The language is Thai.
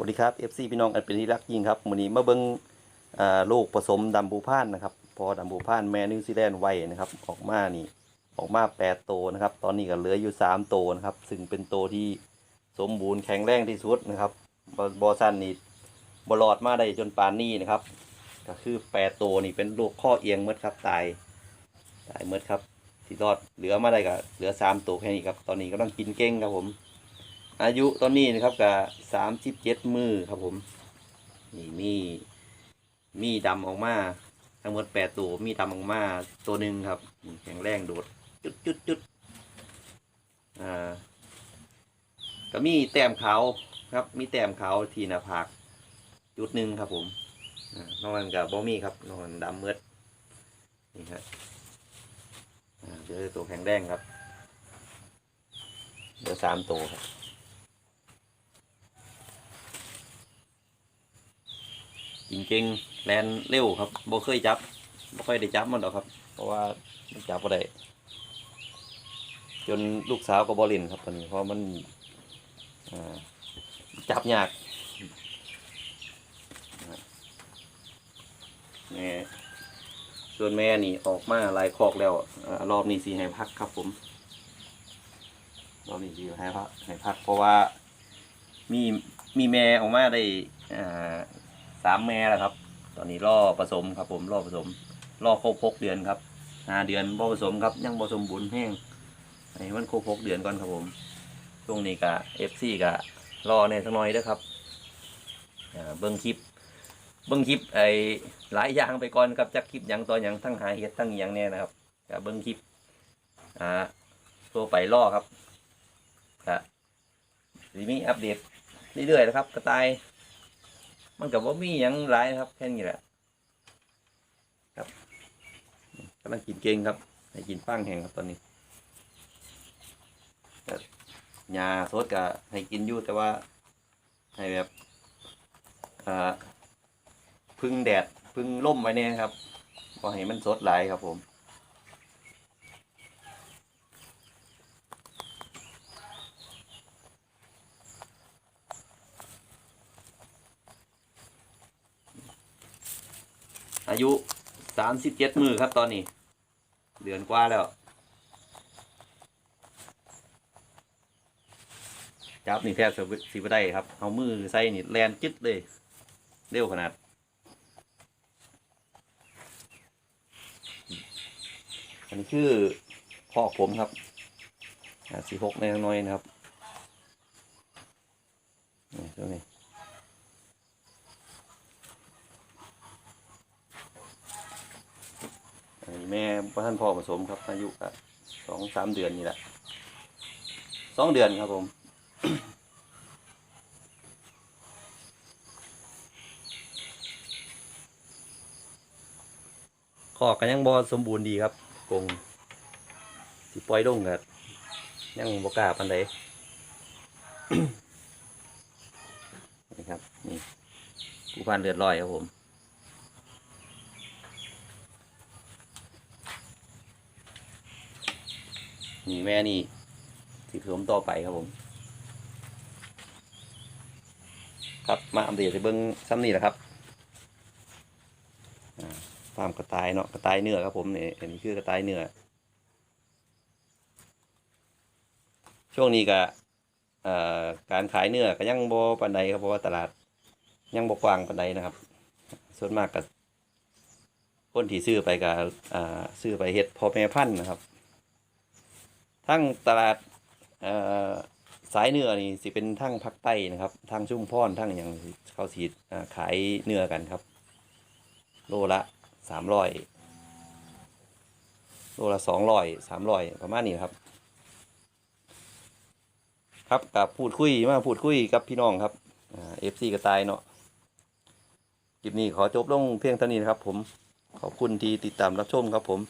วัสดีครับ FC พี่น้องอันเป็นที่รักยิ่งครับมื้อนี้มาเบิ่งอ่าลูกผสมดำบูพานนะครับ พอดำบูพานแม่นิวซีแลนด์ไว้นะครับ ออกมานี่ออกมา8โตวนะครับ ตอนนี้ก็เหลืออยู่3โตวนะครับ ซึ่งเป็นโตวที่สมบูรณ์แข็งแรงที่สุดนะครับบอบอสันนี่บรอดมาได้จนปานนี้นะครับ ก็คือ8โตวนี่เป็นลูกข้อเอียงหมดครับตายตายหมดครับที่รอดเหลือมาได้ก็เหลือ3ตัวแค่นี้ครับ ตอนนี้กำลังกินเก่งครับผม อายุตอนนี้นะครับกับสามสิบเจ็ดมือครับผมนี่มีมีดำออกมาทั้งหมดแปดตัวมีดำออกมาตัวหนึ่งครับแข็งแรงโดดจุดจุดจุดอ่าก็มีแต้มขาวครับ มีแต้มขาวที่หน้าผากจุดหนึ่งครับผมนอกนั้นกับบอมี่ครับนอกนั้นดำเมืดนี่ครับอ่าเจอตัวแข็งแรงครับ เดี๋ยวสามตัวครับ จริงๆแลนเร็วครับบ่เคยจับบ่ค่อยได้จับมันหรอกครับ เพราะว่ามันจับบ่ได้จนลูกสาวก็บ่ล่นครับตอนนี้เพราะมันจับยากแม่ส่วนแม่นี่ออกมาลายคอกแล้วอรอบนี้สีให้พักครับผม รอบนี้สีให้พักให้พัก เพราะว่ามีมีแม่ออกมาได้อ่าสามแม่แล้วครับ ตอนนี้ล่อผสมครับ ผมล่อผสมล่อครบหกเดือนครับห้าเดือนบ่ผสมครับ ยังบ่สมบูรณ์แห้งไอ้มันครบหกเดือนก่อนครับผมช่วงนี้กะเอฟซีกะรอเนี่ยสักหน่อยเด้อครับเบิ้งคลิปเบิ้งคลิปไอ้หลายอย่างไปก่อนครับจากคลิปหยังตัวหยังทั้งหาเห็ดทั้งหยังเนี่ยนะครับกะเบิ้งคลิปอ่าตัวไปล่อครับกะสิมีอัปเดตเรื่อยๆนะครับ กระต่าย มันกับว่ามีหยังหลายนะครับแค่นี้แหละครับกำลังกินเก่งครับ ให้กินฟางแห้งครับตอนนี้แต่ยาสดก็ให้กินอยู่แต่ว่าให้แบบพึ่งแดดพึ่งล่มไว้เนี่ยครับพอให้มันสดหลายครับผม อายุสามสิบเจ็ดมือครับตอนนี้ เดือนกว่าแล้ว จับนี่แทบจะสิบได้ครับ เอามือใส่นี่แลนจึ๊ดเลย เร็วขนาด อันนี้คือพ่อผมครับสี่หกในน้อยนะครับ นี่ตัวนี้ แม่พ่ท่านพ่อผสมครับอายุก็สองสามเดือนนี่แหละสองเดือนครับผม ขอกันยังบอสมบูรณ์ดีครับกงสิปล่อยลงกับยังบกล้าปันใดนี่ครับ นี่ผู้พันเลือดลอยครับผม นี่แม่นี่ที่ผมต่อไปครับผม ครับมาอัปเดตให้เบิ้งซ้ำนี่แหละครับอ่ามกระต่ายเนาะกระต่ายเนื้อครับผมเนี่ยอันนี้คือกระต่ายเนื้อช่วงนี้ก็การขายเนื้อก็ยังบ่ปันใดครับเพราะว่าตลาดยังบ่กว้างปันใดนะครับ ส่วนมากก็คนที่ซื้อไปก็ซื้อไปเฮ็ดพ่อแม่พันธุ์นะครับ ทั้งตลาดสายเนื้อนี่สิเป็นทั้งภาคใต้นะครับทั้งชุ่มพรทั้งอย่างเขาสีขายเนื้อกันครับ โลละสามร้อยโลละสองร้อยสามร้อยประมาณนี้ครับ ครับกับพูดคุยมาพูดคุยกับพี่น้องครับเอฟซีกระต่ายเนาะคลิปนี้ขอจบลงเพียงเท่านี้นะครับผมขอบคุณที่ติดตามรับชมครับผม